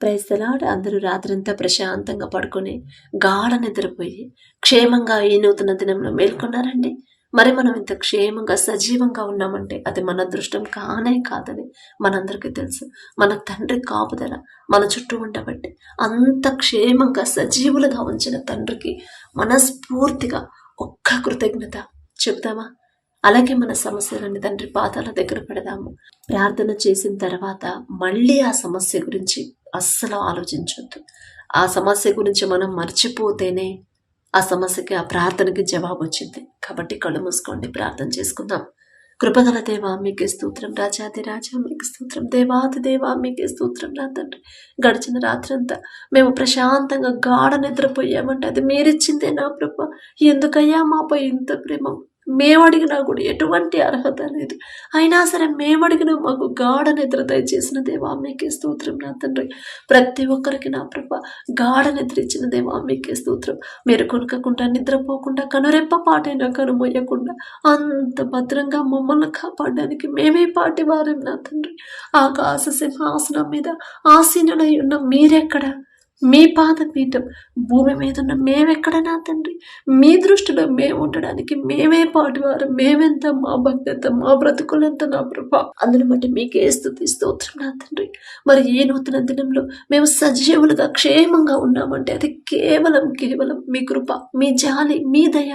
ప్రైస్తలాడు అందరూ రాత్రంతా ప్రశాంతంగా పడుకొని గాఢ నిద్రపోయి క్షేమంగా ఈ నూతన దినంలో మేల్కొన్నారండి. మరి మనం ఇంత క్షేమంగా సజీవంగా ఉన్నామంటే అది మన అదృష్టం కానే కాదని మనందరికీ తెలుసు. మన తండ్రి కాపుదల మన చుట్టూ ఉండబట్టి అంత క్షేమంగా సజీవులుగా ఉంచిన తండ్రికి మనస్ఫూర్తిగా ఒక్క కృతజ్ఞత చెప్తామా అలాగే మన సమస్యలన్నీ తండ్రి పాదాల దగ్గర పెడదాము. ప్రార్థన చేసిన తర్వాత మళ్ళీ ఆ సమస్య గురించి అస్సలు ఆలోచించొద్దు. ఆ సమస్య గురించి మనం మర్చిపోతేనే ఆ సమస్యకి ఆ ప్రార్థనకి జవాబు వచ్చింది కాబట్టి కళ్ళు మూసుకోండి ప్రార్థన చేసుకుందాం. కృపగల దేవా మీకే స్తోత్రం రాజాది రాజా మీకు స్తోత్రం దేవాది దేవా మీకే స్తోత్రం నా తండ్రి. గడిచిన రాత్రంతా మేము ప్రశాంతంగా గాఢ నిద్రపోయామంటే అది మీరిచ్చిందే నా ప్రభ ఎందుకయ్యా మాపై ఇంత ప్రేమ? మేము అడిగినా కూడా ఎటువంటి అర్హత లేదు. అయినా సరే మేము అడిగిన మాకు గాఢ నిద్ర దయచేసిన దేవా మీకే స్తోత్రం నా తండ్రి. ప్రతి ఒక్కరికి నా ప్రభ గాఢ నిద్ర ఇచ్చిన దేవా మీకే స్తోత్రం. మీరు కొనకకుండా నిద్రపోకుండా కనురెప్ప పాటైనా కనుమొయ్యకుండా అంత భద్రంగా మమ్మల్ని కాపాడడానికి మేమే పాటి వారం నా తండ్రి. ఆకాశ సింహాసనం మీద ఆసీనులై ఉన్న మీరెక్కడ? మీ పాదపీఠం భూమి మీద ఉన్న మేమెక్కడనా తండ్రి? మీ దృష్టిలో మేము ఉండడానికి మేమే పాటివారు మేమెంత మా భక్తత మా బ్రతుకులంత నా ప్రభా. అందుని బట్టి మీకే స్థుతి స్తోత్రం నా తండ్రి. మరి ఈ నూతన దినంలో మేము సజీవులుగా క్షేమంగా ఉన్నామంటే అది కేవలం కేవలం మీ కృప మీ జాలి మీ దయ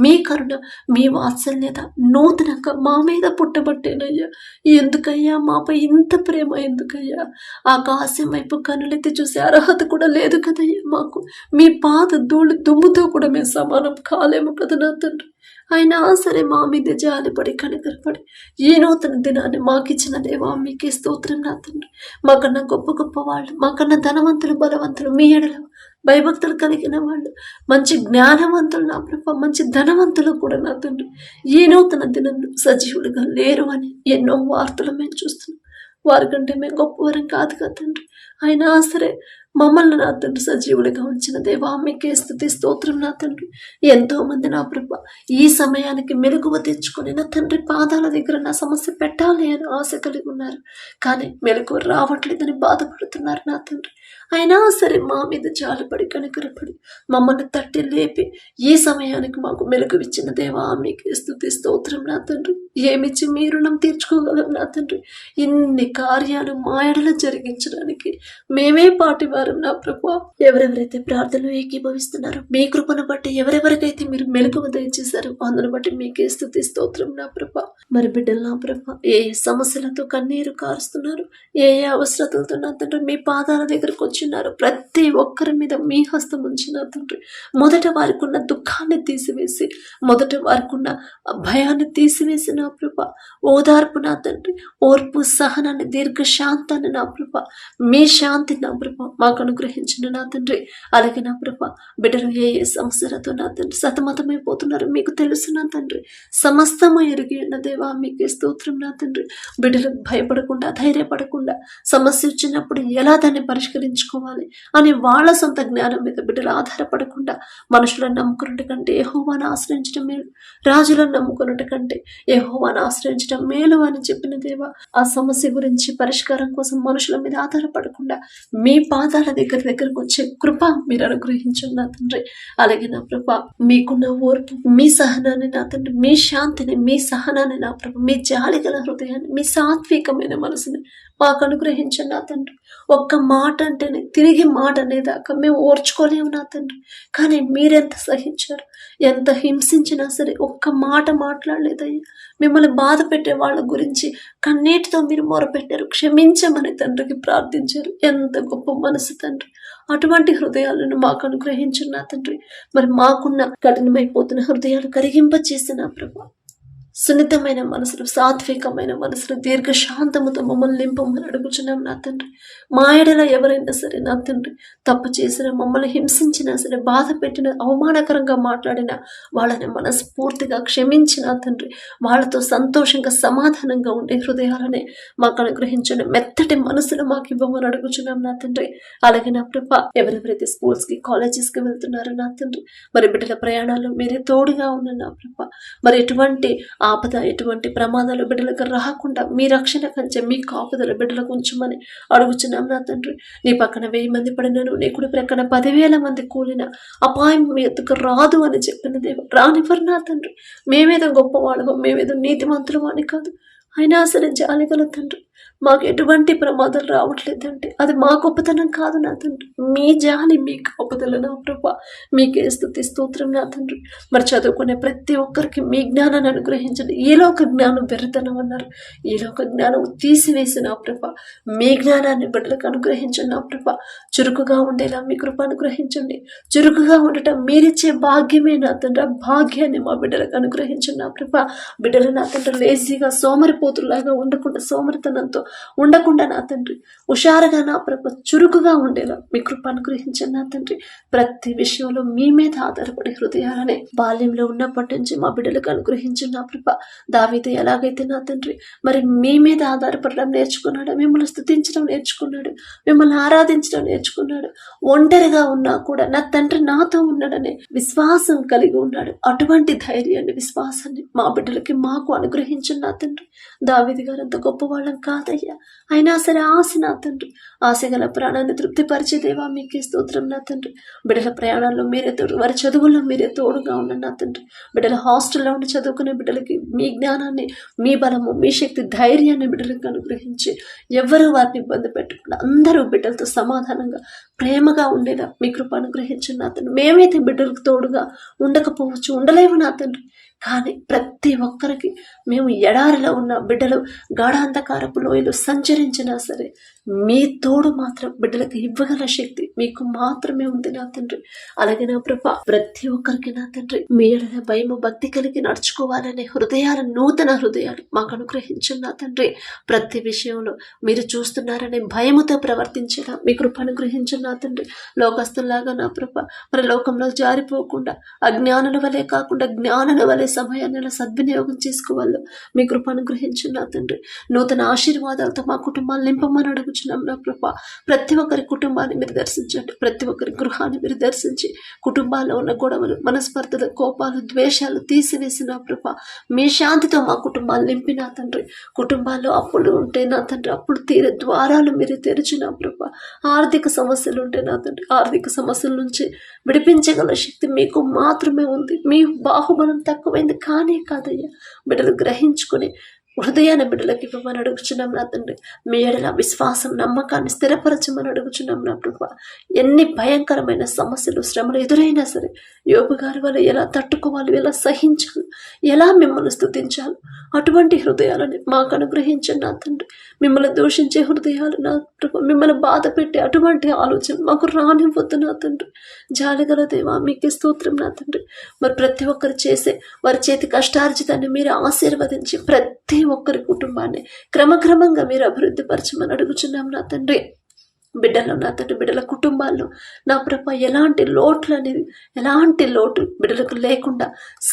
మీ కరుణ మీ వాత్సల్యత నూతనంగా మా మీద పుట్టబట్టేనయ్యా. ఎందుకయ్యా మాపై ఇంత ప్రేమ ఎందుకయ్యా? ఆకాశం వైపు కనులెత్తి చూసే అర్హత కూడా లేదు కదయ్యా మాకు. మీ పాత ధూళి దుమ్ముతో కూడా మేము సమానం కాలేము కదా నా తండ్రి. అయినా సరే మా మీద జాలిపడి కనికరపడి ఈ నూతన దినాన్ని మాకిచ్చిన దేవా మీకే స్తోత్రం నా తండ్రి. మాకన్నా గొప్ప గొప్ప వాళ్ళు మాకన్నా ధనవంతులు బలవంతులు మీ ఎడల భయభక్తులు కలిగిన వాళ్ళు మంచి జ్ఞానవంతులు నా ప్రభ మంచి ధనవంతులు కూడా నా తండ్రి. ఈ నూతన దినంలో సజీవులుగా లేరు అని ఎన్నో వార్తలు మేము చూస్తున్నాం. వారికంటే మేము గొప్పవారం కాదు కదా తండ్రి. అయినా సరే మమ్మల్ని నా తండ్రి సజీవుడిగా ఉంచిన దేవా మీకే స్థుతి స్తోత్రం నా తండ్రి. ఎంతో మంది నా ప్రభ ఈ సమయానికి మెలకువ తెచ్చుకొని నా తండ్రి పాదాల దగ్గర నా సమస్య పెట్టాలి అని ఆశ కలిగి ఉన్నారు. కానీ మెలకువ రావట్లేదని బాధపడుతున్నారు నా తండ్రి. అయినా సరే మా మీద జాలిపడి కనికరపడి మమ్మల్ని తట్టి లేపి ఈ సమయానికి మాకు మెలకువిచ్చిన దేవా మీకే స్థుతి స్తోత్రం నా తండ్రి. ఏమిచ్చి మీ రుణం తీర్చుకోగలం నా తండ్రి? ఇన్ని కార్యాలు మా ఎడల జరిగించడానికి మేమే పాటివారం నా ప్రభు ఎవరెవరైతే ప్రార్థనలు ఏకీభవిస్తున్నారో మీ కృపను బట్టి ఎవరెవరికైతే మీరు మెలకువ దయచేశారో అందును బట్టి మీకే స్థుతి స్తోత్రం నా ప్రభ మరి బిడ్డలు నా ప్రభ ఏ సమస్యలతో కన్నీరు కారుస్తున్నారు? ఏ ఏ అవసరతలతో నా తండ్రి మీ పాదాల దగ్గరకు ఉంచున్నారు. ప్రతి ఒక్కరి మీద మీ హస్తం ఉంచిన తండ్రి. మొదట వారికి ఉన్న దుఃఖాన్ని తీసివేసి మొదట వారికి ఉన్న భయాన్ని తీసివేసి నా ప్రభ. ఓదార్పు నా తండ్రి. ఓర్పు సహనాన్ని దీర్ఘశాంతాన్ని నా ప్రభ. మీ శాంతి నా ప్రభ. మాకు అనుగ్రహించిన నా తండ్రి. అలాగే నా ప్రభ. బిడ్డలు ఏ ఏ సమస్యలతో నా తండ్రి. సతమతమైపోతున్నారు. మీకు తెలుసు నా తండ్రి. సమస్తము ఎరిగి ఉన్న దేవా మీకు స్తోత్రం నా తండ్రి. బిడ్డలు భయపడకుండా ధైర్యపడకుండా సమస్య వచ్చినప్పుడు ఎలా దాన్ని పరిష్కరించుకో పరిష్కరించుకోవాలి అని వాళ్ళ సొంత జ్ఞానం మీద బిడ్డలు ఆధారపడకుండా మనుషులను నమ్ముకున్నట్టు కంటే యెహోవాను ఆశ్రయించడం మేలు. రాజులను నమ్ముకున్నట్టు కంటే యెహోవాను ఆశ్రయించడం మేలు అని చెప్పిన దేవ ఆ సమస్య గురించి పరిష్కారం కోసం మనుషుల మీద ఆధారపడకుండా మీ పాదాల దగ్గర దగ్గరకు వచ్చే కృప మీరు అనుగ్రహించండి నా తండ్రి. అలాగే నా ప్రభ మీకున్న ఓర్పు మీ సహనాన్ని నా తండ్రి మీ శాంతిని మీ సహనాన్ని నా ప్రభ మీ జాలి గల హృదయాన్ని మీ సాత్వికమైన మనసుని మాకు అనుగ్రహించండి నా తండ్రి. ఒక్క మాట అంటేనే తిరిగి మాట అనేదాకా మేము ఓర్చుకోలేము నా తండ్రి. కానీ మీరెంత సహించారు? ఎంత హింసించినా సరే ఒక్క మాట మాట్లాడలేదయ్యా. మిమ్మల్ని బాధ పెట్టే వాళ్ళ గురించి కన్నీటితో మీరు మొరపెట్టారు. క్షమించమని తండ్రికి ప్రార్థించారు. ఎంత గొప్ప మనసు తండ్రి. అటువంటి హృదయాలను మాకు అనుగ్రహించిన తండ్రి. మరి మాకున్న కఠినమైపోతున్న హృదయాలు కరిగింప చేసిన ప్రభా. సున్నితమైన మనసులు సాత్వికమైన మనసులు దీర్ఘశాంతముతో మమ్మల్ని నింపమని అడుగుచున్నాం నా తండ్రి. మా ఎడల ఎవరైనా సరే నా తండ్రి తప్పు చేసిన మమ్మల్ని హింసించినా సరే బాధ పెట్టిన అవమానకరంగా మాట్లాడిన వాళ్ళని మనస్ఫూర్తిగా క్షమించిన తండ్రి. వాళ్ళతో సంతోషంగా సమాధానంగా ఉండే హృదయాలనే మాకు అనుగ్రహించండి మెత్తటి మనసులు మాకు ఇవ్వమని అడుగుచున్నాం నా తండ్రి. అలాగే నా ప్రభ ఎవరెవరైతే స్కూల్స్కి కాలేజెస్కి వెళ్తున్నారో నా తండ్రి మరి బిడ్డల ప్రయాణాల్లో మీరే తోడుగా ఉన్న నా ప్రభ. మరి ఎటువంటి ఆపద ఎటువంటి ప్రమాదాలు బిడ్డలకు రాకుండా మీ రక్షణ కంచె మీ కాపుదల బిడ్డలకు ఉంచమని అడుగుచున్నాం నా తండ్రి. నీ పక్కన వెయ్యి మంది పడినను నీ కుడి ప్రక్కన పదివేల మంది కూలిన అపాయం మీ ఎత్తుకు రాదు అని చెప్పిన దేవ రానివ్వరు నా తండ్రి. మేమేదో గొప్పవాళ్ళమో మేమేదో నీతిమంతులమో అని కాదు. అయినా సరే జాలిగల తండ్రి మాకు ఎటువంటి ప్రమాదాలు రావట్లేదంటే. అది మా గొప్పతనం కాదు నా తండ్రి. మీ జాలి మీ కాపుదల నా ప్రభా. మీకే స్థుతి స్తోత్రం నా తండ్రి. మరి చదువుకునే ప్రతి ఒక్కరికి మీ జ్ఞానాన్ని అనుగ్రహించండి. ఈలోక జ్ఞానం బెర్రితనం అన్నారు. ఈలోక జ్ఞానం తీసివేసి నా ప్రభ. మీ జ్ఞానాన్ని బిడ్డలకు అనుగ్రహించండి నా ప్రభ. చురుకుగా ఉండేలా మీ కృప అనుగ్రహించండి. చురుకుగా ఉండటం మీరిచ్చే భాగ్యమే నా తండ్రి. భాగ్యాన్ని మా బిడ్డలకు అనుగ్రహించండి నా ప్రభ. బిడ్డలు నా తండ్రి లేజీగా సోమరిపోతులాగా ఉండకుండా సోమరితనంతో ఉండకుండా నా తండ్రి. హుషారుగా నా ప్రభ చురుకుగా ఉండేలా మీ కృప అనుగ్రహించండి నా తండ్రి. ప్రతి విషయంలో మీ మీద ఆధారపడే హృదయాలనే బాల్యంలో ఉన్నప్పటి నుంచి మా బిడ్డలకు అనుగ్రహించిన నా ప్రభ దావితే ఎలాగైతే నా తండ్రి మరి మీ మీద ఆధారపడడం నేర్చుకున్నాడు మిమ్మల్ని స్థుతించడం నేర్చుకున్నాడు మిమ్మల్ని ఆరాధించడం నేర్చుకున్నాడు. ఒంటరిగా ఉన్నా కూడా నా తండ్రి నాతో ఉన్నాడనే విశ్వాసం కలిగి ఉన్నాడు. అటువంటి ధైర్యాన్ని విశ్వాసాన్ని మా బిడ్డలకి మాకు అనుగ్రహించిన నా తండ్రి. దావిది గారు అంత గొప్పవాళ్ళం కాదయ్యా. అయినా సరే ఆశ నా తండ్రి. ఆశ గల ప్రాణాన్ని తృప్తిపరిచే దేవా మీకే స్తోత్రం నా తండ్రి. బిడ్డల ప్రయాణాల్లో మీరే తోడు వారి చదువుల్లో మీరే తోడుగా ఉండండి నా తండ్రి. బిడ్డల హాస్టల్లో ఉండి చదువుకునే బిడ్డలకి మీ జ్ఞానాన్ని మీ బలము మీ శక్తి ధైర్యాన్ని బిడ్డలకు అనుగ్రహించి ఎవరు వారిని ఇబ్బంది పెట్టకుండా అందరూ బిడ్డలతో సమాధానంగా ప్రేమగా ఉండేలా మీ కృప అనుగ్రహించండి నా తండ్రి. మేమైతే బిడ్డలకు తోడుగా ఉండకపోవచ్చు ఉండలేము నా తండ్రి. కానీ ప్రతి ఒక్కరికి మేము ఎడారిలో ఉన్న బిడ్డలు గాఢాంధకారపు లోయలు సంచరించినా సరే మీ తోడు మాత్రం బిడ్డలకు ఇవ్వగల శక్తి మీకు మాత్రమే ఉంది నా తండ్రి. అలాగే నా ప్రభ ప్రతి ఒక్కరికి నా తండ్రి. మీ ఎడల భయము భక్తి కలిగి నడుచుకోవాలనే హృదయాలు నూతన హృదయాలు మాకు అనుగ్రహించండి నా తండ్రి. ప్రతి విషయంలో మీరు చూస్తున్నారనే భయముతో ప్రవర్తించేలా మీ కృప అనుగ్రహించండి నా తండ్రి. లోకస్తుల్లాగా నా ప్రభ మరి లోకంలో జారిపోకుండా అజ్ఞానుల వలె కాకుండా జ్ఞానుల వలె సమయాన్ని ఎలా సద్వినియోగం చేసుకోవాలో మీ కృప గ్రహించిన తండ్రి. నూతన ఆశీర్వాదాలతో మా కుటుంబాలు నింపమని అడుగుచున్నాం నా కృప ప్రతి ఒక్కరి కుటుంబాన్ని మీరు దర్శించండి. ప్రతి ఒక్కరి గృహాన్ని మీరు దర్శించి కుటుంబాల్లో ఉన్న గొడవలు మనస్పర్ధలు కోపాలు ద్వేషాలు తీసివేసిన కృప మీ శాంతితో మా కుటుంబాలు నింపిన తండ్రి. కుటుంబాల్లో అప్పులు ఉంటే నా తండ్రి అప్పుడు తీరే ద్వారాలు మీరు తెరిచిన నా కృప ఆర్థిక సమస్యలు ఉంటే నా తండ్రి. ఆర్థిక సమస్యల నుంచి విడిపించగల శక్తి మీకు మాత్రమే ఉంది. మీ బాహుబలం తక్కువ తక్కువైంది కానే కాదయ్యా. బిడ్డలు గ్రహించుకొని హృదయాన్ని బిడ్డలకి ఇవ్వమని అడుగుచున్నాం నా తండ్రి. మీ ఎడల విశ్వాసం నమ్మకాన్ని స్థిరపరచమని అడుగుచున్నాం నా ప్రభు. ఎన్ని భయంకరమైన సమస్యలు శ్రమలు ఎదురైనా సరే యోగు గారి వల్ల ఎలా తట్టుకోవాలి ఎలా సహించాలి ఎలా మిమ్మల్ని స్థుతించాలి? అటువంటి హృదయాలని మాకు అనుగ్రహించండి నా తండ్రి. మిమ్మల్ని దూషించే హృదయాలు నా ప్రభు. మిమ్మల్ని బాధ పెట్టే అటువంటి ఆలోచన మాకు రానివ్వద్దు నా తండ్రి. జాలిగల దేవా మీకే స్తోత్రం నా తండ్రి. మరి ప్రతి ఒక్కరు చేసే వారి చేతి కష్టార్జితాన్ని మీరు ఆశీర్వదించి ప్రతి ఒక్కరి కుటుంబాన్ని క్రమక్రమంగా మీరు అభివృద్ధి పరచమని అడుగుచున్నాం నా తండ్రి. బిడ్డలు నా తండ్రి బిడ్డల కుటుంబాల్లో. నా ప్రభ ఎలాంటి లోట్లు అనేది ఎలాంటి లోటు బిడ్డలకు లేకుండా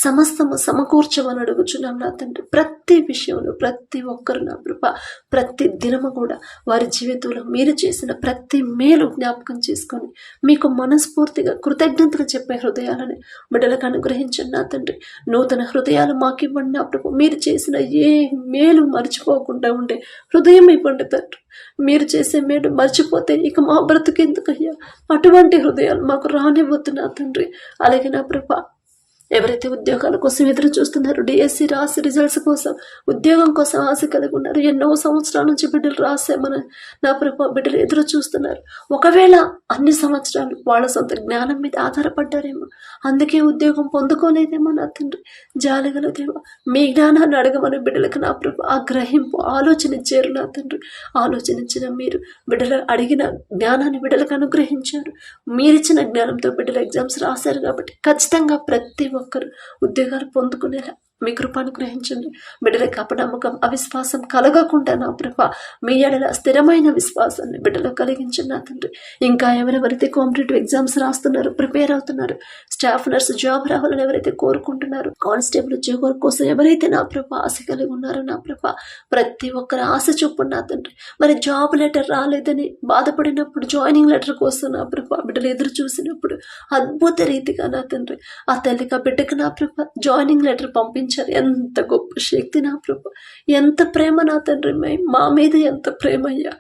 సమస్తము సమకూర్చమని అడుగుచున్నాం నా తండ్రి. ప్రతి విషయంలో ప్రతి ఒక్కరు నా ప్రభ ప్రతి దినము కూడా వారి జీవితంలో మీరు చేసిన ప్రతి మేలు జ్ఞాపకం చేసుకొని మీకు మనస్ఫూర్తిగా కృతజ్ఞతలు చెప్పే హృదయాలని బిడ్డలకు అనుగ్రహించండి నా తండ్రి. నూతన హృదయాలు మాకు ఇవ్వండి నా ప్రభు. మీరు చేసిన ఏ మేలు మర్చిపోకుండా ఉండే హృదయం ఇవ్వండి తండ్రి. మీరు చేసే మేలు మర్చిపోతే ఇక మా బ్రతుకెందుకయ్యా అటువంటి హృదయాలు మాకు రానివ్వద్దు నా తండ్రి. అలాగే నా ప్రభా ఎవరైతే ఉద్యోగాల కోసం ఎదురు చూస్తున్నారు డిఎస్సి రాసి రిజల్ట్స్ కోసం ఉద్యోగం కోసం ఆశ కలిగి ఉన్నారు. ఎన్నో సంవత్సరాల నుంచి బిడ్డలు రాసామని నా ప్రభు బిడ్డలు ఎదురు చూస్తున్నారు. ఒకవేళ అన్ని సంవత్సరాలు వాళ్ళ సొంత జ్ఞానం మీద ఆధారపడ్డారేమో అందుకే ఉద్యోగం పొందుకోలేదేమో నా తండ్రి. జాలగలదేమో మీ జ్ఞానాన్ని అడగమని బిడ్డలకు నా ప్రభు ఆ గ్రహింపు ఆలోచన ఇచ్చారు నా తండ్రి. ఆలోచనించిన మీరు బిడ్డలు అడిగిన జ్ఞానాన్ని బిడ్డలకు అనుగ్రహించారు. మీరిచ్చిన జ్ఞానంతో బిడ్డలు ఎగ్జామ్స్ రాశారు కాబట్టి ఖచ్చితంగా ప్రతి ఒక్కరు ఉద్యోగాలు పొందుకునేలా మీ కృప అనుగ్రహించండి బిడ్డలకు అపనమ్మకం అవిశ్వాసం కలగకుండా నా ప్రభ మీ ఎడల స్థిరమైన విశ్వాసాన్ని బిడ్డలో కలిగించండి నా తండ్రి. ఇంకా ఎవరెవరైతే కాంపిటేటివ్ ఎగ్జామ్స్ రాస్తున్నారు ప్రిపేర్ అవుతున్నారు స్టాఫ్ నర్స్ జాబ్ రావాలని ఎవరైతే కోరుకుంటున్నారు కానిస్టేబుల్ ఉద్యోగాల కోసం ఎవరైతే నా ప్రభ ఆశ కలిగి ఉన్నారో నా ప్రభ ప్రతి ఒక్కరి ఆశ చొప్పున నా తండ్రి. మరి జాబ్ లెటర్ రాలేదని బాధపడినప్పుడు జాయినింగ్ లెటర్ కోసం నా ప్రభ బిడ్డలు ఎదురు చూసినప్పుడు అద్భుత రీతిగా నా తండ్రి ఆ తల్లికి బిడ్డకు నా ప్రభ జాయినింగ్ లెటర్ చూపించారు ఎంత గొప్ప శక్తి నా ప్రభు. ఎంత ప్రేమ నా తండ్రి మా మీద ఎంత ప్రేమ అయ్యా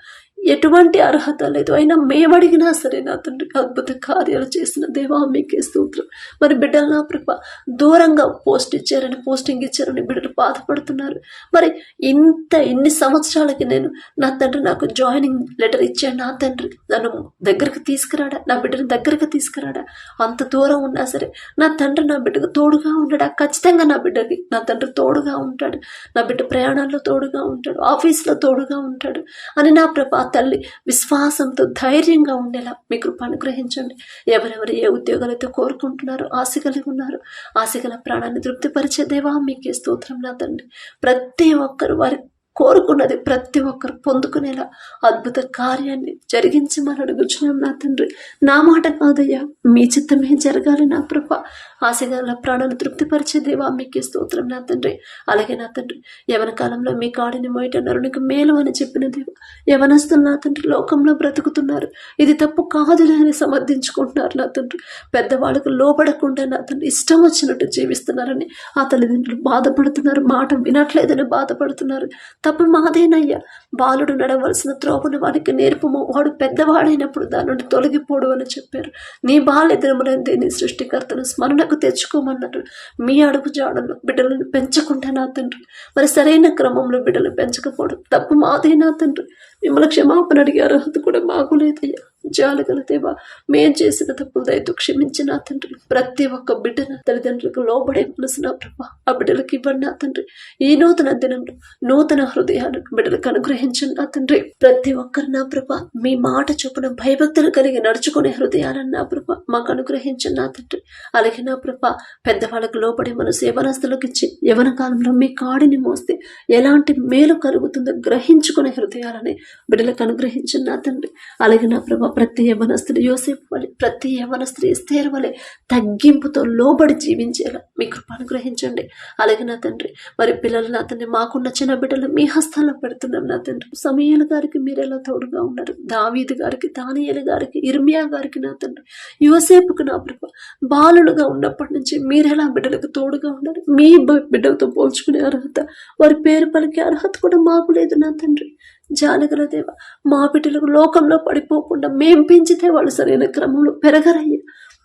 ఎటువంటి అర్హత లేదు. అయినా మేము అడిగినా సరే నా తండ్రి అద్భుత కార్యాలు చేసిన దేవా మీకే స్తోత్రం. మరి బిడ్డలు నా ప్రభ దూరంగా పోస్ట్ ఇచ్చారని పోస్టింగ్ ఇచ్చారని బిడ్డలు బాధపడుతున్నారు. మరి ఇంత ఇన్ని సంవత్సరాలకి నేను నా తండ్రి నాకు జాయినింగ్ లెటర్ ఇచ్చాడు. నా తండ్రి నన్ను దగ్గరకు తీసుకురాడా? నా బిడ్డను దగ్గరకు తీసుకురాడా? అంత దూరం ఉన్నా సరే నా తండ్రి నా బిడ్డకు తోడుగా ఉండడా ఖచ్చితంగా నా బిడ్డకి నా తండ్రి తోడుగా ఉంటాడు. నా బిడ్డ ప్రయాణాల్లో తోడుగా ఉంటాడు. ఆఫీస్లో తోడుగా ఉంటాడు. అని నా ప్రభా తల్లి విశ్వాసంతో ధైర్యంగా ఉండేలా మీ కృప అనుగ్రహించండి. ఎవరెవరు ఏ ఉద్యోగాలతో కోరుకుంటున్నారో ఆశ కలిగి ఉన్నారు. ఆశ గల ప్రాణాన్ని తృప్తిపరిచే దేవా మీకే స్తోత్రం నా తండ్రి ప్రతి ఒక్కరు వారి కోరుకున్నది ప్రతి ఒక్కరు పొందుకునేలా అద్భుత కార్యాన్ని జరిగించమని అడుగుచున్నాం నా తండ్రి. నా మాట కాదయ్యా మీ చిత్తమే జరగాలి నా ప్రభ. ఆశగల ప్రాణాలు తృప్తిపరిచే దేవా మీకే స్తోత్రం నా తండ్రి. అలాగే నా తండ్రి యవన కాలంలో మీ కాడిని మోయట నీకు మేలు అని చెప్పిన దేవ యవనస్తులు నా తండ్రి లోకంలో బ్రతుకుతున్నారు. ఇది తప్పు కాదులే అని సమర్థించుకుంటున్నారు నా తండ్రి. పెద్దవాళ్ళకు లోపడకుండా నా తండ్రి ఇష్టం వచ్చినట్టు జీవిస్తున్నారని ఆ తల్లిదండ్రులు బాధపడుతున్నారు మాట వినట్లేదని బాధపడుతున్నారు. తప్పు మాదేనయ్యా బాలుడు నడవలసిన త్రోవను వాడికి నేర్పము. వాడు పెద్దవాడైనప్పుడు దాని నుండి తొలగిపోడు అని చెప్పారు. నీ బాల్య నీ సృష్టికర్తను స్మరణకు తెచ్చుకోమన్నారు మీ అడుగు జాడలు బిడ్డలను పెంచకుండా నా తండ్రి. మరి సరైన క్రమంలో బిడ్డలు పెంచకపోవడం తప్పు మాదే నా తండ్రి. మిమ్మల్ని క్షమాపణ అడిగే అర్హత కూడా మాకు లేదయ్యా. జాలగల దేవా మేం చేసిన తప్పులు దయతో క్షమించి నా తండ్రి. ప్రతి ఒక్క బిడ్డన తల్లిదండ్రులకు లోబడే మనసు నా ప్రభా. ఆ బిడ్డలకు ఇవ్వండి నా తండ్రి. ఈ నూతన దినంలో నూతన హృదయాలను బిడ్డలకు అనుగ్రహించండి నా తండ్రి. ప్రతి ఒక్కరు నా ప్రభ మీ మాట చొప్పున భయభక్తులు కలిగి నడుచుకునే హృదయాలను నా ప్రభ మాకు అనుగ్రహించండి నా తండ్రి. అలాగే నా ప్రభా పెద్దవాళ్ళకు లోబడే మనసు యవనస్తులకు ఇచ్చి యవన కాలంలో మీ కాడిని మోస్తే ఎలాంటి మేలు కలుగుతుందో గ్రహించుకునే హృదయాలని బిడ్డలకు అనుగ్రహించండి నా తండ్రి. అలాగే నా ప్రభ ప్రతి యవనస్తుడు యోసేపు వలె ప్రతి యవనస్తుడు స్థేర్ వలె తగ్గింపుతో లోబడి జీవించేలా మీ కృప అనుగ్రహించండి. అలాగే నా తండ్రి మరి పిల్లలు నా తండ్రి మాకున్న చిన్న బిడ్డలు మీ హస్తాల్లో పెడుతున్నాం నా తండ్రి. సమీయల గారికి మీరెలా తోడుగా ఉన్నారు? దావీదు గారికి దానియలు గారికి ఇర్మియా గారికి నా తండ్రి. యువసేపుకు నా ప్రభ బాలుడుగా ఉన్నప్పటి నుంచి మీరెలా బిడ్డలకు తోడుగా ఉన్నారు? మీ బిడ్డలతో పోల్చుకునే అర్హత వారి పేరు పలికే అర్హత కూడా మాకు లేదు నా తండ్రి. జానగల దేవ మా బిడ్డలకు లోకంలో పడిపోకుండా మేం పెంచితే వాళ్ళు సరైన క్రమంలో పెరగరయ్యా.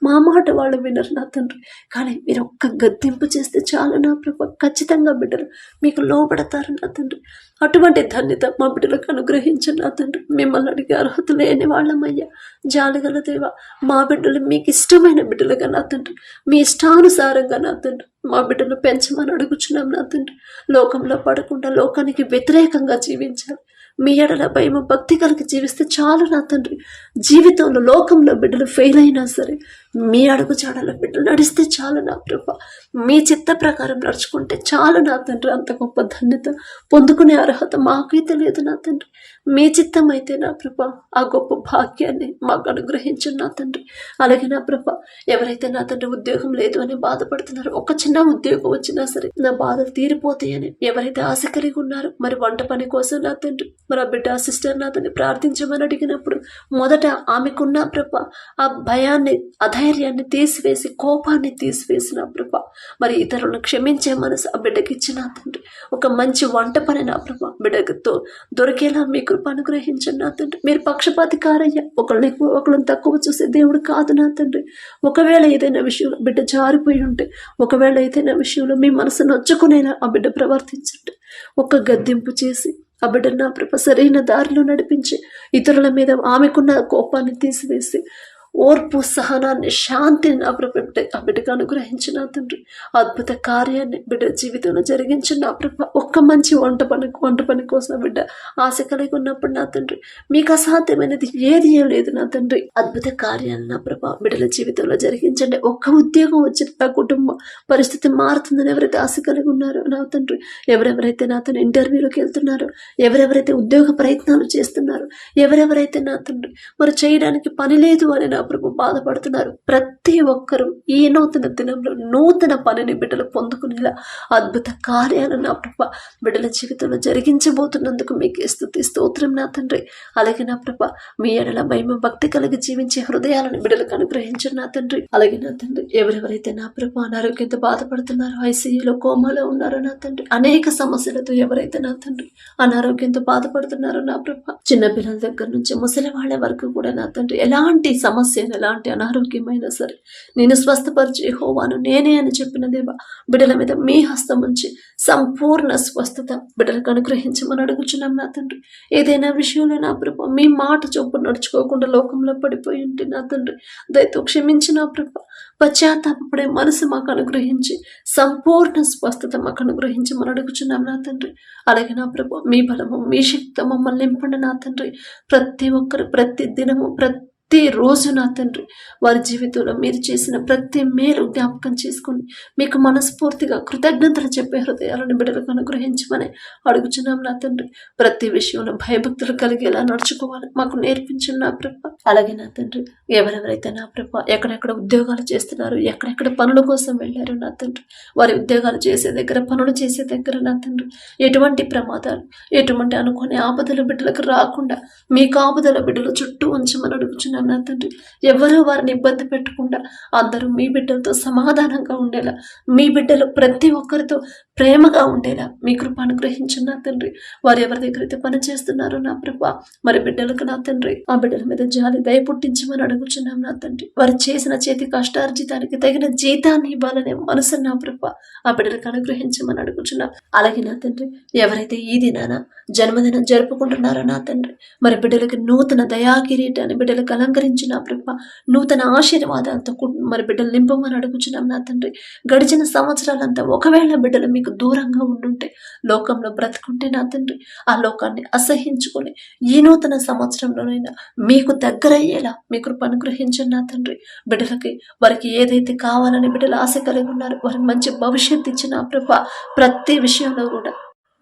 మా మాట వాళ్ళు వినరు నా తండ్రి. కానీ మీరు ఒక్క గద్దెంపు చేస్తే చాలు నా ప్రభు. ఖచ్చితంగా బిడ్డలు మీకు లోపడతారు నా తండ్రి. అటువంటి ధన్యత మా బిడ్డలకు అనుగ్రహించండి నా తండ్రి. మిమ్మల్ని అడిగే అర్హత లేని వాళ్ళమయ్యా. జాలగల దేవ మా బిడ్డలు మీకు ఇష్టమైన బిడ్డలుగా నా తండ్రి. మీ ఇష్టానుసారంగా నా తండ్రి. మా బిడ్డలు పెంచమని అడుగుచున్నాం నా తండ్రి. లోకంలో పడకుండా లోకానికి వ్యతిరేకంగా జీవించాలి. మీ ఎడల భయము భక్తి కలిగి జీవిస్తే చాలు నా తండ్రి. జీవితంలో లోకంలో బిడ్డలు ఫెయిల్ అయినా సరే మీ అడుగు చాడలో బిడ్డలు నడిస్తే చాలు నా ప్రభ. మీ చిత్త ప్రకారం నడుచుకుంటే చాలు నా తండ్రి. అంత గొప్ప ధన్యత పొందుకునే అర్హత మాకైతే లేదు నా తండ్రి. మీ చిత్తం అయితే నా ప్రభ ఆ గొప్ప భాగ్యాన్ని మాకు అనుగ్రహించు నా తండ్రి. అలాగే నా ప్రభ ఎవరైతే నా తండ్రి ఉద్యోగం లేదు అని బాధపడుతున్నారో ఒక చిన్న ఉద్యోగం వచ్చినా సరే నా బాధలు తీరిపోతాయని ఎవరైతే ఆశ కలిగి ఉన్నారో మరి వంట పని కోసం నా తండ్రి మరి ఆ బిడ్డ సిస్టర్ నా తండ్రి ప్రార్థించమని అడిగినప్పుడు మొదట ఆమెకున్న ప్రభ ఆ భయాన్ని అధైర్యాన్ని తీసివేసి కోపాన్ని తీసివేసిన ప్రభ. మరి ఇతరులను క్షమించే మనసు ఆ బిడ్డకి ఇచ్చిన తండ్రి. ఒక మంచి వంట పని నా ప్రభ బిడ్డతో దొరికేలా మీ కృప అనుగ్రహించండి నా తండ్రి. మీరు పక్షపాతి కారయ్యా ఒకళ్ళని ఎక్కువ ఒకళ్ళని తక్కువ చూసే దేవుడు కాదు నా తండ్రి. ఒకవేళ ఏదైనా విషయంలో బిడ్డ జారిపోయి ఉంటే ఒకవేళ ఏదైనా విషయంలో మీ మనసు నొచ్చుకునేలా ఆ బిడ్డ ప్రవర్తించండి. ఒక గద్దింపు చేసి ఆ బిడ్డ నా ప్రభ సరైన దారిలో నడిపించి ఇతరుల మీద ఆమెకున్న కోపాన్ని తీసివేసి ఓర్పు సహనాన్ని శాంతిని నా బిడ్డ ఆ బిడ్డకు అనుగ్రహించిన తండ్రి. అద్భుత కార్యాన్ని బిడ్డ జీవితంలో జరిగించిన నా ప్రభ. ఒక్క మంచి వంట పని వంట పని కోసం బిడ్డ ఆశ కలిగి ఉన్నప్పుడు నా తండ్రి. మీకు అసాధ్యమైనది ఏది ఏం లేదు నా తండ్రి. అద్భుత కార్యాన్ని నా ప్రభ బిడ్డల జీవితంలో జరిగించండి. ఒక్క ఉద్యోగం వచ్చిన నా కుటుంబ పరిస్థితి మారుతుందని ఎవరైతే ఆశ కలిగి ఉన్నారో నా తండ్రి. ఎవరెవరైతే నా ఇంటర్వ్యూలోకి వెళ్తున్నారో ఎవరెవరైతే ఉద్యోగ ప్రయత్నాలు చేస్తున్నారో ఎవరెవరైతే నా తండ్రి మరి చేయడానికి పని లేదు అని నా ప్రభు బాధపడుతున్నారు. ప్రతి ఒక్కరూ ఈ నూతన దినంలో నూతన పనిని బిడ్డలు పొందుకునేలా అద్భుత కార్యాలను నా ప్రభ బిడ్డల జీవితంలో జరిగించబోతున్నందుకు మీకు స్థుతి స్తోత్రం నా తండ్రి. అలాగే నా ప్రభ మీ ఎడల మహిమ భక్తి కలిగి జీవించే హృదయాలను బిడ్డలకు అనుగ్రహించండి నా తండ్రి. అలాగే నా తండ్రి ఎవరెవరైతే నా ప్రభ అనారోగ్యంతో బాధపడుతున్నారో ఐసీయూలో కోమాలో ఉన్నారో నా తండ్రి అనేక సమస్యలతో ఎవరైతే నా తండ్రి అనారోగ్యంతో బాధపడుతున్నారో నా ప్రభ చిన్న పిల్లల దగ్గర నుంచి ముసలి వాళ్ళ వరకు కూడా నా తండ్రి ఎలాంటి సమస్య ఎలాంటి అనారోగ్యమైనా సరే నేను స్వస్థపరిచే హోవాను నేనే అని చెప్పిన దేవా బిడ్డల మీద మీ హస్తం ఉంచి సంపూర్ణ స్వస్థత బిడ్డలకు అనుగ్రహించమని అడుగుచున్నాం నా తండ్రి. ఏదైనా విషయంలో నా ప్రభ మీ మాట చొప్పు నడుచుకోకుండా లోకంలో పడిపోయి ఉంటే నా తండ్రి దయతో క్షమించి నా ప్రభ. పశ్చాత్తాపడే మనసు మాకు అనుగ్రహించి సంపూర్ణ స్వస్థత మాకు అనుగ్రహించమని అడుగుచున్నాం నా తండ్రి. అలాగే నా ప్రభు మీ బలము మీ శక్తి మమ్మల్ని నింపండి నా తండ్రి. ప్రతి ఒక్కరు ప్రతి దినము ప్రతి రోజు నా తండ్రి వారి జీవితంలో మీరు చేసిన ప్రతి మేలు జ్ఞాపకం చేసుకొని మీకు మనస్ఫూర్తిగా కృతజ్ఞతలు చెప్పే హృదయాలను బిడ్డలకు అనుగ్రహించమని అడుగుచున్నాం నా తండ్రి. ప్రతి విషయంలో భయభక్తులు కలిగేలా నడుచుకోవాలి. మాకు నేర్పించిన నా ప్రభ. అలాగే నా తండ్రి ఎవరెవరైతే నా ప్రభ ఎక్కడెక్కడ ఉద్యోగాలు చేస్తున్నారు ఎక్కడెక్కడ పనుల కోసం వెళ్ళారు నా తండ్రి. వారి ఉద్యోగాలు చేసే దగ్గర పనులు చేసే దగ్గర నా తండ్రి. ఎటువంటి ప్రమాదాలు ఎటువంటి అనుకునే ఆపదల బిడ్డలకు రాకుండా మీకు ఆపదల బిడ్డల చుట్టూ ఉంచమని అడుగుచున్నాను నా తండ్రి. ఎవరూ వారిని ఇబ్బంది పెట్టకుండా అందరూ మీ బిడ్డలతో సమాధానంగా ఉండేలా. మీ బిడ్డలు ప్రతి ఒక్కరితో ప్రేమగా ఉండేలా మీ కృప అనుగ్రహించిన నా తండ్రి. వారు ఎవరి దగ్గర అయితే పని చేస్తున్నారో నా ప్రభ మరి బిడ్డలకు నా తండ్రి. ఆ బిడ్డల మీద జాలి దయ పుట్టించమని అడుగుచున్నాం నా తండ్రి. వారు చేసిన చేతి కష్టార్జితానికి తగిన జీతాన్ని ఇవ్వాలనే మనసు నా ప్రభ ఆ బిడ్డలకు అనుగ్రహించమని అడుగుచున్నాం. అలాగే నా తండ్రి ఎవరైతే ఈ దినాన జన్మదినం జరుపుకుంటున్నారో నా తండ్రి మరి బిడ్డలకు నూతన దయా కిరీటాన్ని బిడ్డలకు అలంకరించిన ప్రభ నూతన ఆశీర్వాదాలతో మరి బిడ్డలు నింపమని అడుగుచున్నాం నా తండ్రి. గడిచిన సంవత్సరాలంతా ఒకవేళ బిడ్డలు మీకు దూరంగా ఉండుంటే లోకంలో బ్రతుకుంటే నా తండ్రి ఆ లోకాన్ని అసహించుకొని ఈ నూతన సంవత్సరంలోనైనా మీకు దగ్గరయ్యేలా మీ కృప అనుగ్రహించండి నా తండ్రి. బిడ్డలకి వారికి ఏదైతే కావాలని బిడ్డలు ఆశ కలిగి ఉన్నారు వారికి మంచి భవిష్యత్తు ఇచ్చిన ప్రభ ప్రతి విషయంలో కూడా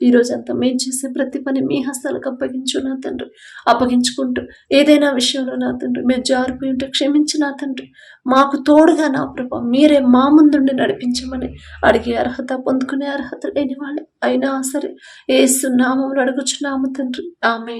ఈ రోజంతా మేము చేసే ప్రతి పని మీ హస్తాలకు అప్పగించు నా తండ్రి. అప్పగించుకుంటూ ఏదైనా విషయంలో నా తండ్రి మేము జారిపోయి ఉంటే క్షమించి నా తండ్రి. మాకు తోడుగా నా ప్రభా మీరే మా ముందుండి నడిపించమని అడిగే అర్హత పొందుకునే అర్హత లేని వాళ్ళు. అయినా సరే ఏసునామం అడుగుచున్నాము తండ్రి. ఆమె